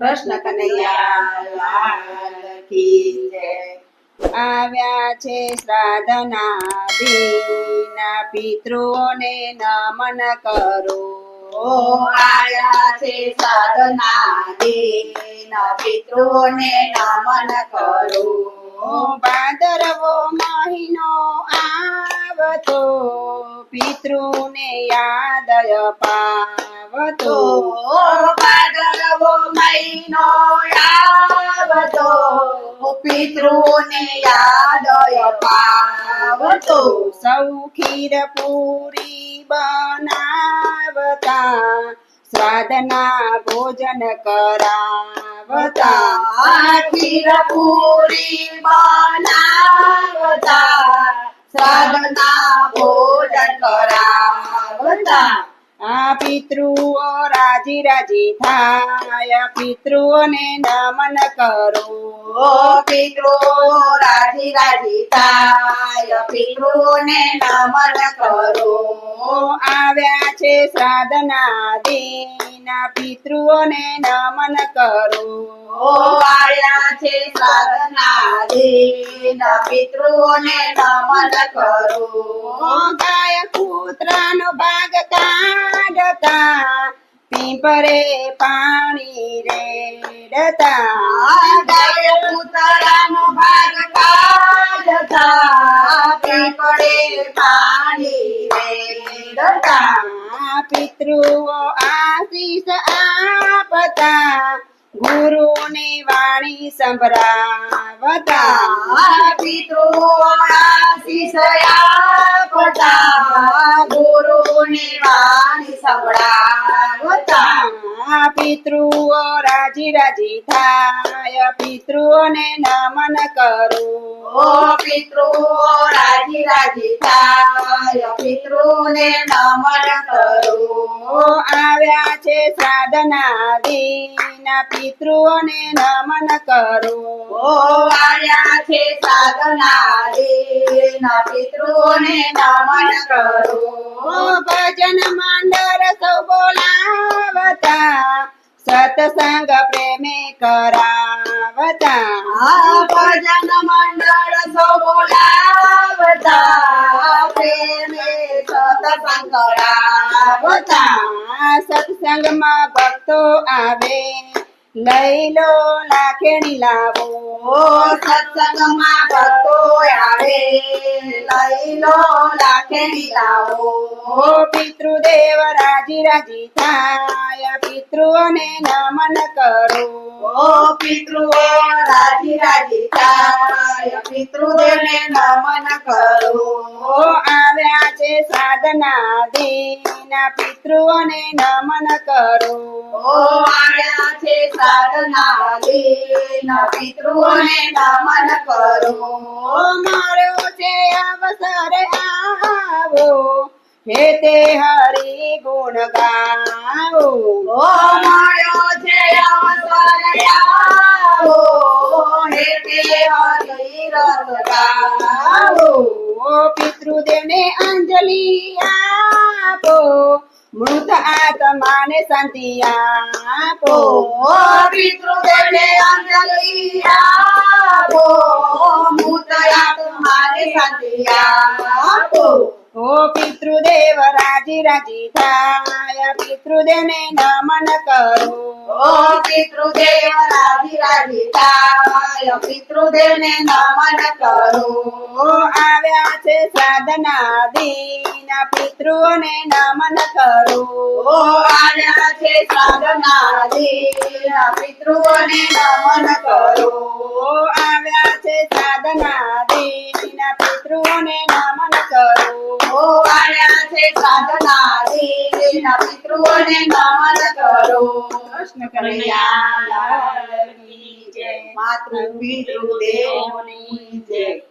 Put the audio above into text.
કૃષ્ણ કનૈયા કી જય આવ્યા છે શ્રાદ્ધના દીના પિતૃઓને નમન કરો. આવ્યા છે સાધના દીના પિતૃને નમન કરો. ભાદરવો મહિનો આવતો, પિતૃને યાદ પાવતો પૂરી બનાવતા સ્વાદના ભોજન કરાવતા. ખીર પૂરી બનાવતા સ્વાદના ભોજન આ પિતૃઓ રાજી રાજી થાય. પિતૃઓને નમન કરો. પિતૃઓ રાજી રાજી થાય. પિતૃઓને નમન કરો. આવ્યા છે સાધના દીના. પિતૃઓને નમન કરો. આયા છે સાધના દીન પિતૃને નમન કરો. ગાય કૂતરાનો ભાગ કાઢતા પીપરે પાણી રેડતા. ગાય પાણી રેડતા પિતૃઓ આશીષ આપતા ગુરુની વાણી સંભળાવતા. પિતૃ આશીષ આપતા ગુરુની વાણી સંભળાવતા. પિતૃઓ રાજી રાજી થાય. પિતૃઓને નમન કરો. ઓ પિતૃઓ રાજી રાજી થાય. પિતૃને નમન કરો. આવ્યા છે સાધના દિન. પિતૃઓને નમન કરો. ઓ આવ્યા છે સાધના દિન. પિતૃઓને નમન કરો. ભજન માંડર સૌ બોલાવતા સત્સંગ પ્રેમી કરાવતા. ભજન મંડળ સો બોલાવતા પ્રેમી સતસંગ કરાવતા સત્સંગમાં ભક્તો આવે. લઈ લો લાખેણી લાવો. સત્સંગમાં આવે લઈ પિતૃદેવ રાજી રાજી થાય પિતૃઓને નમન કરો ઓ પિતૃ રાજી રાજી થાય પિતૃદેવને નમન કરો આવ્યા છે સાધના દીના પિતૃઓને નમન કરો આવ્યા છે સાધના દીન દમન કરો. મારો છે અવસર આવો હે તે હરી ગુણ ગાવો. ઓ મળ્યો છે અવસર આવો હે તે હરિ રસ ગાવો. પિતૃદેવને અંજલિ આપો. મૃત આત્માને શાંતિ આપો. ઓ પિતૃદેવને અંજલિ આપો. મૂતયાત મારે શાંતિ આપો. ઓ પિતૃદેવ રાજી રાજી થાય. પિતૃદેવને નમન કરો. ઓ પિતૃદેવ રાજી રાજી થાય. પિતૃદેવને નમન કરો. આવ્યા છે સાધના દીના પિતૃઓને નમન કરો. આવ્યા છે સાધના દીન નમન કરો. આવ્યા છે સાધના દીના નમન કરો. આવ્યા છે સાધના દીન પિતૃઓને નમન કરો. કૃષ્ણ કલ્યાણ જય. માતૃ પિતૃ દેવની જય.